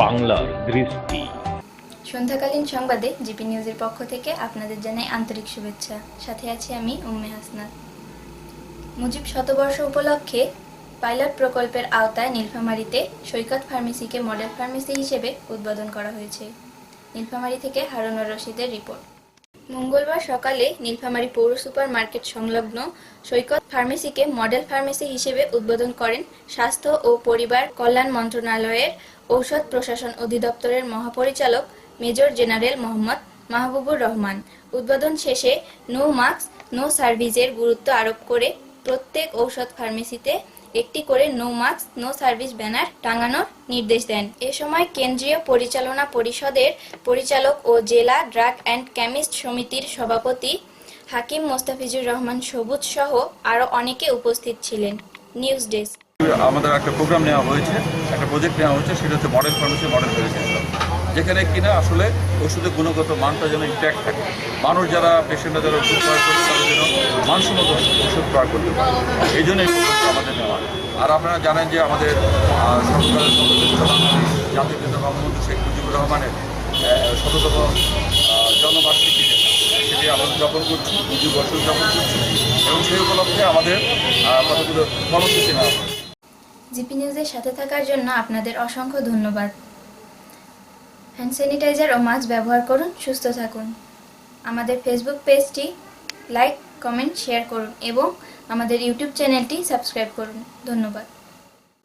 বাংলার দৃষ্টি। সন্ধ্যাকালীন সংবাদে জিপি নিউজের পক্ষ থেকে আপনাদের জানাই আন্তরিক শুভেচ্ছা। সাথে আছি আমি উম্মে হাসনাত। মুজিব শতবর্ষ উপলক্ষে পাইলট প্রকল্পের আওতায় নীলফামারীতে সৈকত ফার্মেসিকে মডেল ফার্মেসি হিসেবে উদ্বোধন করা হয়েছে। নীলফামারী থেকে হারুনুর রশিদের রিপোর্ট। মঙ্গলবার সকালে নীলফামারী পৌর সুপার মার্কেট সংলগ্ন সৈকত ফার্মেসিকে মডেল ফার্মেসি হিসেবে উদ্বোধন করেন স্বাস্থ্য ও পরিবার কল্যাণ মন্ত্রণালয়ের ঔষধ প্রশাসন অধিদপ্তরের মহাপরিচালক মেজর জেনারেল মোহাম্মদ মাহবুবুর রহমান। উদ্বোধন শেষে নো মাস্ক, নো সার্ভিসের গুরুত্ব আরোপ করে প্রত্যেক ঔষধ ফার্মেসিতে একটি করে no mask no service banner টাঙানোর নির্দেশ দেন। এ সময় কেন্দ্রীয় পরিচালনা পরিষদের পরিচালক ও জেলা ড্রাগ অ্যান্ড কেমিস্ট সমিতির সভাপতি হাকিম মোস্তাফিজুর রহমান সবুজ সহ আরও অনেকে উপস্থিত ছিলেন। News desk. আমাদের একটা প্রোগ্রাম নেওয়া হয়েছে, একটা প্রজেক্ট নেওয়া হয়েছে, সেটা হচ্ছে মডেল ফার্মেসি মডেল মেডিসিন যেখানে কিনা আসলে ওষুধের গুণগত মানটা যেন ইনট্যাক্ট থাকে। মানুষ যারা পেশেন্টরা যারা ওষুধ প্রয়োগ করবে তারা যেন মানসম্মত ওষুধ প্রয়োগ করতে পারে। এই জন্য এই প্রোগ্রামটা আমাদের নেওয়া। আর আপনারা জানেন যে আমাদের সরকারের জাতির পিতা বঙ্গবন্ধু শেখ মুজিবুর রহমানের শততম আহ, জন্মবার্ষিকী যেটা সেটি আমরা উদযাপন করছি মুজিব বর্ষ উদযাপন করছি। এবং সেই উপলক্ষে আমাদের কতগুলো কর্মসূচি নেওয়া জিপি নিউজের সাথে থাকার জন্য আপনাদের অসংখ্য ধন্যবাদ। হ্যান্ড স্যানিটাইজার ও মাস্ক ব্যবহার করুন, সুস্থ থাকুন। আমাদের ফেসবুক পেজটি লাইক কমেন্ট শেয়ার করুন এবং আমাদের ইউটিউব চ্যানেলটি সাবস্ক্রাইব করুন। ধন্যবাদ।